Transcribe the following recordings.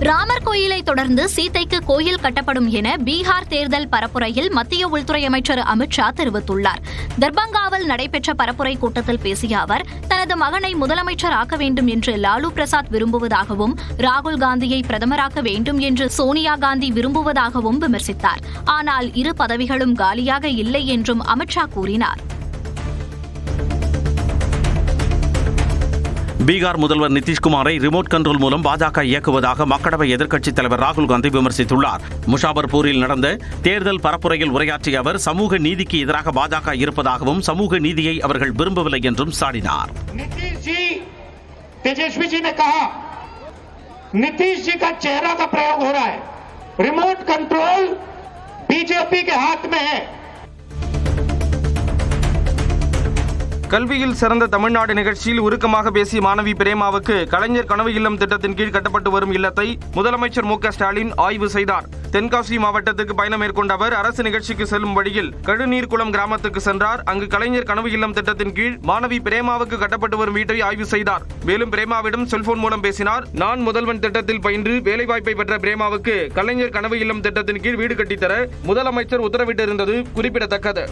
ராமர் கோயிலை தொடர்ந்து சீதைக்கு கோயில் கட்டப்படும் என பீகார் தேர்தல் பரப்புரையில் மத்திய உள்துறை அமைச்சர் அமித்ஷா தெரிவித்துள்ளார். தர்பங்காவில் நடைபெற்ற பரப்புரை கூட்டத்தில் பேசிய அவர் தனது மகனை முதலமைச்சர் ஆக்க வேண்டும் என்று லாலு பிரசாத் விரும்புவதாகவும் ராகுல் காந்தியை பிரதமராக்க வேண்டும் என்று சோனியா காந்தி விரும்புவதாகவும் விமர்சித்தார். ஆனால் இரு பதவிகளும் காலியாக இல்லை என்றும் அமித்ஷா கூறினார். பீகார் முதல்வர் நிதிஷ்குமாரை ரிமோட் கண்ட்ரோல் மூலம் பாஜக இயக்குவதாக மக்களவை எதிர்க்கட்சித் தலைவர் ராகுல் காந்தி விமர்சித்துள்ளார் முஷாபர்பூரில் நடந்த தேர்தல் பரப்புரையில் உரையாற்றிய அவர் சமூக நீதிக்கு எதிராக பாஜக இருப்பதாகவும் சமூக நீதியை அவர்கள் விரும்பவில்லை என்றும் சாடினார் नीतीश जी तेजस्वी जी ने कहा नीतीश जी का चेहरा का प्रयोग हो रहा है रिमोट कंट्रोल बीजेपी के हाथ में है கல்வியில் சிறந்த தமிழ்நாடு நிகழ்ச்சியில் உருக்கமாக பேசிய மாணவி பிரேமாவுக்கு கலைஞர் கனவு இல்லம் திட்டத்தின் கீழ் கட்டப்பட்டு வரும் இல்லத்தை முதலமைச்சர் மு ஸ்டாலின் ஆய்வு செய்தார். தென்காசி மாவட்டத்துக்கு பயணம் மேற்கொண்ட அவர் அரசு நிகழ்ச்சிக்கு செல்லும் வழியில் கழுநீர்குளம் கிராமத்துக்கு சென்றார். அங்கு கலைஞர் கனவு இல்லம் திட்டத்தின் கீழ் மாணவி பிரேமாவுக்கு கட்டப்பட்டு வரும் வீட்டை ஆய்வு செய்தார். மேலும் பிரேமாவிடம் செல்போன் மூலம் பேசினார். நான் முதல்வன் திட்டத்தில் பயின்று வேலைவாய்ப்பை பெற்ற பிரேமாவுக்கு கலைஞர் கனவு இல்லம் திட்டத்தின் கீழ் வீடு கட்டித்தர முதலமைச்சர் உத்தரவிட்டிருந்தது குறிப்பிடத்தக்கது.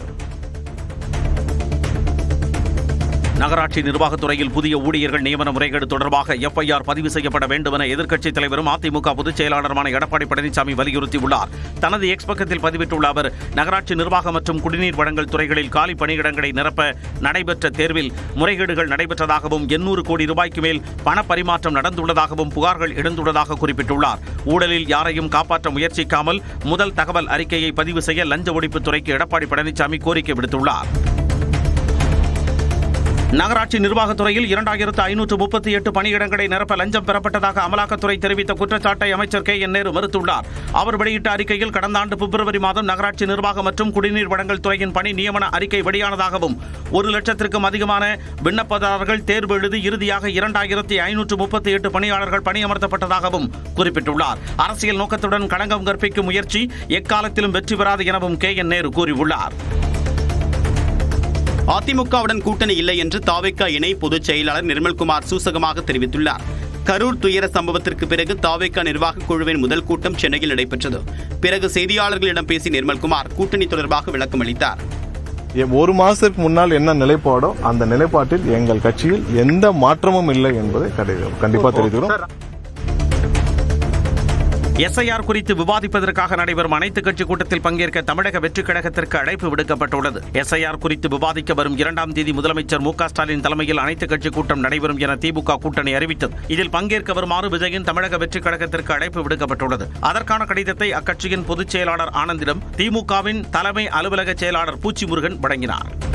நகராட்சி நிர்வாகத்துறையில் புதிய ஊழியர்கள் நியமன முறைகேடு தொடர்பாக எஃப்ஐஆர் பதிவு செய்யப்பட வேண்டும் என எதிர்க்கட்சித் தலைவரும் அதிமுக பொதுச் செயலாளருமான எடப்பாடி பழனிசாமி வலியுறுத்தியுள்ளார். தனது எக்ஸ் பக்கத்தில் பதிவிட்டுள்ள அவர் நகராட்சி நிர்வாகம் மற்றும் குடிநீர் வழங்கல் துறைகளில் காலி பணியிடங்களை நிரப்ப நடைபெற்ற தேர்வில் முறைகேடுகள் நடைபெற்றதாகவும் எண்ணூறு கோடி ரூபாய்க்கு மேல் பண பரிமாற்றம் நடந்துள்ளதாகவும் புகார்கள் எழுந்துள்ளதாக குறிப்பிட்டுள்ளார். ஊழலில் யாரையும் காப்பாற்ற முயற்சிக்காமல் முதல் தகவல் அறிக்கையை பதிவு செய்ய லஞ்ச ஒழிப்புத்துறைக்கு எடப்பாடி பழனிசாமி கோரிக்கை விடுத்துள்ளார். நகராட்சி நிர்வாகத்துறையில் இரண்டாயிரத்து ஐநூற்று முப்பத்தி எட்டு பணியிடங்களை நிரப்ப லஞ்சம் பெறப்பட்டதாக அமலாக்கத்துறை தெரிவித்த குற்றச்சாட்டை அமைச்சர் கே என் நேரு மறுத்துள்ளார். அவர் வெளியிட்ட அறிக்கையில் கடந்த ஆண்டு பிப்ரவரி மாதம் நகராட்சி நிர்வாகம் மற்றும் குடிநீர் வழங்கல் துறையின் பணி நியமன அறிக்கை வெளியானதாகவும் ஒரு லட்சத்திற்கும் அதிகமான விண்ணப்பதாரர்கள் தேர்வு எழுதி இறுதியாக இரண்டாயிரத்தி ஐநூற்று முப்பத்தி எட்டு பணியாளர்கள் பணியமர்த்தப்பட்டதாகவும் குறிப்பிட்டுள்ளார். அரசியல் நோக்கத்துடன் களங்கம் கற்பிக்கும் முயற்சி எக்காலத்திலும் வெற்றி பெறாது எனவும் கே என் நேரு கூறியுள்ளார். அதிமுகவுடன் கூட்டணி இல்லை என்று தாவேக்கா இணை பொதுச் செயலாளர் நிர்மல்குமார் சூசகமாக தெரிவித்துள்ளார். கரூர் துயர சம்பவத்திற்கு பிறகு தாவேக்கா நிர்வாகக் குழுவின் முதல் கூட்டம் சென்னையில் நடைபெற்றது. பிறகு செய்தியாளர்களிடம் பேசிய நிர்மல்குமார் கூட்டணி தொடர்பாக விளக்கம் அளித்தார். ஒரு மாசத்துக்கு முன்னால் என்ன நிலைப்பாடோ அந்த நிலைப்பாட்டில் எங்கள் கட்சியில் எந்த மாற்றமும் இல்லை என்பதை கடி- கண்டிப்பா தெரிவிக்கிறோம் எஸ்ஐஆர் குறித்து விவாதிப்பதற்காக நடைபெறும் அனைத்து கட்சி கூட்டத்தில் பங்கேற்க தமிழக வெற்றிக் கழகத்திற்கு அழைப்பு விடுக்கப்பட்டுள்ளது. எஸ்ஐஆர் குறித்து விவாதிக்க வரும் இரண்டாம் தேதி முதலமைச்சர் மு ஸ்டாலின் தலைமையில் அனைத்து கட்சி கூட்டம் நடைபெறும் என திமுக கூட்டணி அறிவித்தது. இதில் பங்கேற்க வருமாறு விஜயின் தமிழக வெற்றிக் கழகத்திற்கு அழைப்பு விடுக்கப்பட்டுள்ளது. அதற்கான கடிதத்தை அக்கட்சியின் பொதுச் செயலாளர் ஆனந்திடம் திமுகவின் தலைமை அலுவலக செயலாளர் பூச்சி முருகன் வழங்கினார்.